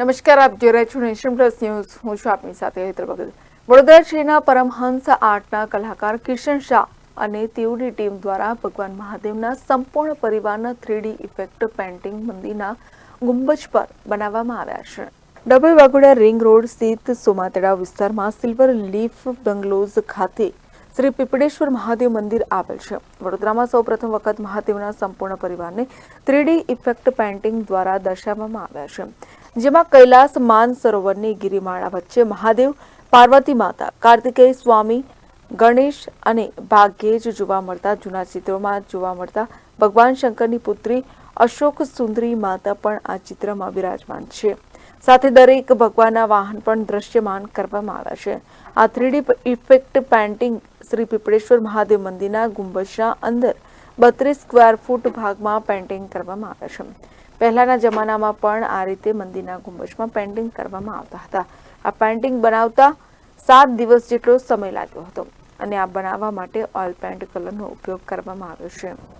નમસ્કાર, આપ જોઈ રહ્યા છો નેશન પ્લસ ન્યૂઝ. હું છું આપની સાથે હેતર વડોદરા શ્રીના પરમહંસ આર્ટના કલાકાર કિશન શાહ અને તેઓની ટીમ દ્વારા ભગવાન મહાદેવના સંપૂર્ણ પરિવારના થ્રીડી ઇફેક્ટ પેન્ટિંગ મંદિરના ગુંબજ પર બનાવવામાં આવ્યા છે. ડભોઈ વાઘોડા રિંગ રોડ સ્થિત સોમાતેડા વિસ્તારમાં સિલ્વર લીફ બંગલોઝ ખાતે શ્રી પીપળેશ્વર મહાદેવ મંદિર આવેલ છે. વડોદરામાં સૌપ્રથમ વખત મહાદેવના સંપૂર્ણ પરિવારને થ્રીડી ઇફેક્ટ પેન્ટિંગ દ્વારા દર્શાવવામાં આવ્યા છે. જેમાં કૈલાસ માન સરોવરની ગિરિમાળા વચ્ચે મહાદેવ, પાર્વતી માતા, કાર્તિકેય સ્વામી, ગણેશ અને ભાગ્યેજ જોવા મળતા, જૂના ચિત્રોમાં જોવા મળતા ભગવાન શંકરની પુત્રી અશોક સુંદરી માતા પણ આ ચિત્રમાં બિરાજમાન છે. સાથે દરેક ભગવાનના વાહન પણ દ્રશ્યમાન કરવામાં આવ્યા છે. આ three D effect painting Shri Pipleshwar Mahadev મંદિરના ગુંબજના અંદર બત્રીસ સ્ક્વેર ફૂટ ભાગમાં પેઇન્ટિંગ કરવામાં આવે છે. પહેલાના જમાનામાં પણ આ રીતે મંદિરના ગુંબજમાં પેઇન્ટિંગ કરવામાં આવતા હતા. આ પેઇન્ટિંગ બનાવતા સાત દિવસ જેટલો સમય લાગ્યો હતો અને આ બનાવવા માટે ઓઇલ પેન્ટ કલરનો ઉપયોગ કરવામાં આવ્યો છે.